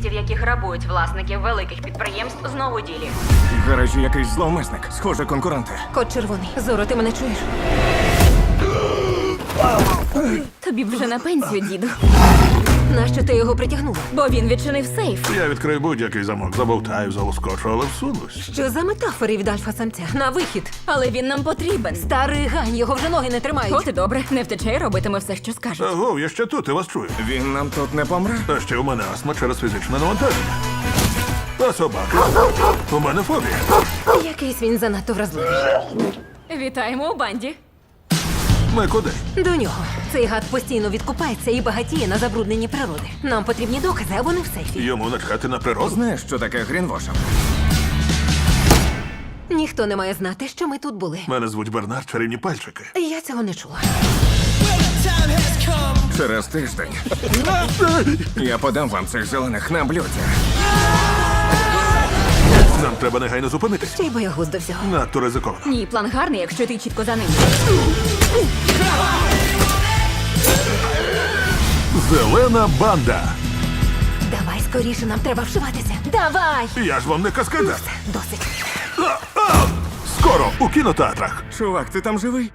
активістів, які грабують власників великих підприємств, знову ділі. В гаражі якийсь зловмисник. Схоже, конкуренти. Кот червоний. Зоро, ти мене чуєш? Тобі б вже на пенсію, діду. Нащо ти його притягнула? Бо він відчинив сейф. Я відкрию будь-який замок, забовтаю, заускочу, але всунусь. Що за метафори від альфа-самця? На вихід. Але він нам потрібен. Старий гань, його вже ноги не тримають. От і добре, не втече і робитиме все, що скаже. Агов, я ще тут, я вас чую. Він нам тут не помре. А ще у мене астма через фізичне навантаження. А собака? У мене фобія. Якийсь він занадто вразливий. Вітаємо у банді. Ми куди? До нього. Цей гад постійно відкупається і багатіє на забрудненні природи. Нам потрібні докази, а вони в сейфі. Йому начхати на природу? Знаєш, що таке грінвошинг? Ніхто не має знати, що ми тут були. Мене звуть Бернард Чарівні пальчики. Я цього не чула. Через тиждень. Я подам вам цих зелених на блюді. Нам треба негайно зупинитись. Ще й боягуз до всього. Надто ризиковано. Ні, план гарний, якщо ти чітко за ним. Зелена банда. Давай скоріше, нам треба вшиватися. Давай! Я ж вам не каскадер. Досить. Скоро у кінотеатрах. Чувак, ти там живий?